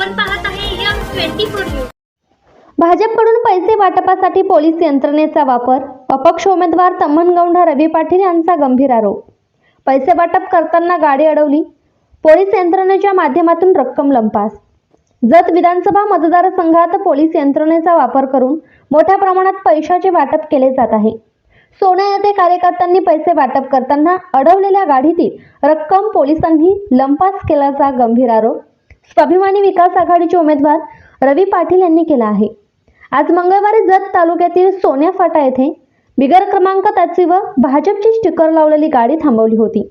आपण पाहत आहे यम ट्वेंटी फोर न्यूज. भाजपकडून पैसे वाटपासाठी पोलीस यंत्रणेचा वापर. अपक्ष उमेदवार तम्मनगौंडा रवी पाटील यांचा गंभीर आरोप. पैसे वाटप करताना गाडी अडवली. पोलीस यंत्रणेच्या माध्यमातून रक्कम लंपास. जत विधानसभा मतदारसंघात पोलीस यंत्रणेचा वापर करून मोठ्या प्रमाणात पैशाचे वाटप केले जात आहे. सोन्या येथे कार्यकर्त्यांनी पैसे वाटप करताना अडवलेल्या गाडीतील रक्कम पोलिसांनी लंपास केल्याचा गंभीर आरोप. स्वाभिमानी विकास आघाडीचे उमेदवार रवी पाटील यांनी केला आहे. आज मंगळवारी जत तालुक्यातील सोन्या फाटा येथे बिगर क्रमांक त्याची व भाजपची स्टिकर लावलेली गाडी थांबवली होती.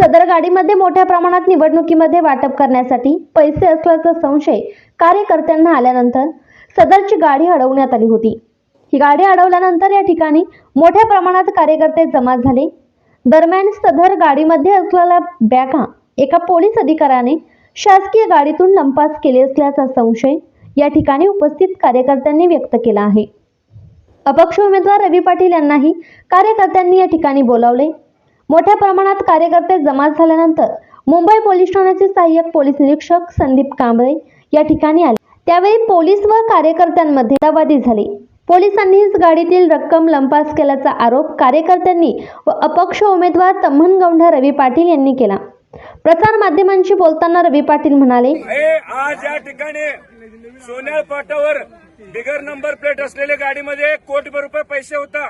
सदर गाडीमध्ये मोठ्या प्रमाणात निवडणुकीमध्ये वाटप करण्यासाठी पैसे असल्याचा संशय कार्यकर्त्यांना आल्यानंतर सदरची गाडी अडवण्यात आली होती. ही गाडी अडवल्यानंतर या ठिकाणी मोठ्या प्रमाणात कार्यकर्ते जमा झाले. दरम्यान सदर गाडीमध्ये असलेल्या बॅगा एका पोलीस अधिकाऱ्याने शासकीय गाडीतून लंपास केले असल्याचा संशय या ठिकाणी उपस्थित कार्यकर्त्यांनी व्यक्त केला आहे. अपक्ष उमेदवार रवी पाटील यांनाही कार्यकर्त्यांनी या ठिकाणी बोलावले. मोठ्या प्रमाणात कार्यकर्ते जमा झाल्यानंतर मुंबई पोलीस ठाण्याचे सहाय्यक पोलीस निरीक्षक संदीप कांबळे या ठिकाणी आले. त्यावेळी पोलीस व कार्यकर्त्यांमध्ये वादावादी झाली. पोलिसांनीच गाडीतील रक्कम लंपास केल्याचा आरोप कार्यकर्त्यांनी व अपक्ष उमेदवार तम्हनगौंढा रवी पाटील यांनी केला. प्रसार माध्यमांशी बोलताना रवी पाटील म्हणाले आज या ठिकाणी सोन्याळ पाटावर बिगर नंबर प्लेट असलेल्या गाडीमध्ये कोटीभर रुपये पैसे होता.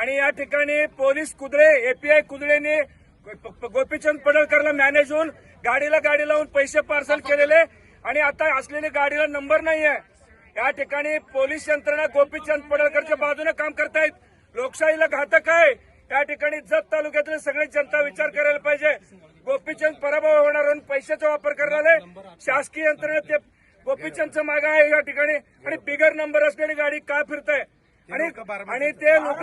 आणि या ठिकाणी पोलीस कुदळे एपीआय कुदळेने गोपीचंद पडळकरला मॅनेज होऊन गाडीला गाडी लावून पैसे पार्सल केलेले. आणि आता असलेली गाडीला नंबर नाहीये. या ठिकाणी पोलीस यंत्रणा गोपीचंद पडळकरच्या बाजूने काम करतायत. लोकशाहीला घातक आहे. या ठिकाणी जत तालुक्यातील सगळी जनता विचार करायला पाहिजे. गोपीचंद पराभव होणार पैशाचा वापर करणारे शासकीय यंत्रणेत ते गोपीचंदचं माग आहे या ठिकाणी. आणि बिगर नंबर असलेली गाडी का फिरताय? आणि आणि ते लोक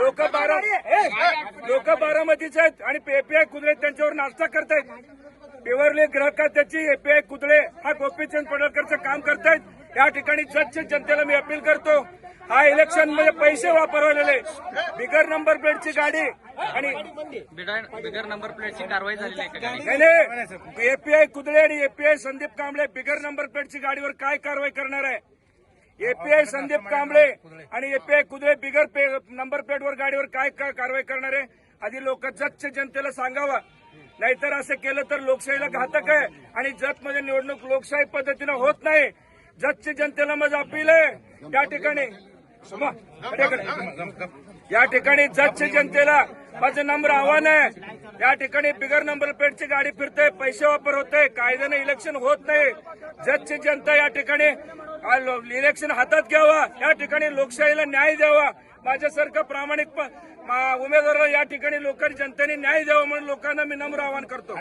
लोक बारा लोक बारामतीचे आहेत. आणि एपीआय कुदळे त्यांच्यावर नाश्ता करतायत. पिवरले ग्राहक त्याची एपीआय कुदळे हा गोपीचंद पडळकरचं काम करतायत. या ठिकाणी जजच्या जनतेला मी अपील करतो. हा इलेक्शनमध्ये पैसे वापरवलेले. बिगर नंबर प्लेटची गाडी आणि बिगर बिगर नंबर प्लेटची कारवाई झालेली आहे नाही, एपीआय कुदळे आणि एपीआय संदीप कांबळे बिगर नंबर प्लेटची गाडीवर काय कारवाई करणार आहे एपीआय संदीप कांबळे आणि एपीआय कुदळे बिगर पे- नंबर प्लेटवर गाडीवर काय काय कारवाई करणार आहे आधी लोक जतच्या जनतेला सांगावा नाहीतर असं केलं तर लोकशाहीला घातक आहे आणि जतमध्ये निवडणूक लोकशाही पद्धतीनं होत नाही जतच्या जनतेला माझं अपील आहे त्या ठिकाणी या ठिकाणी जजच्या जनतेला माझं नम्र आव्हान आहे. या ठिकाणी बिगर नंबर प्लेटची गाडी फिरते पैसे वापर होते कायद्याने इलेक्शन होत नाही. जजची जनता या ठिकाणी इलेक्शन हातात घ्यावा. या ठिकाणी लोकशाहीला न्याय द्यावा. माझ्यासारखं प्रामाणिक प- उमेदवाराला या ठिकाणी लोकांनी जनतेने न्याय द्यावा म्हणून लोकांना मी नम्र आवाहन करतो.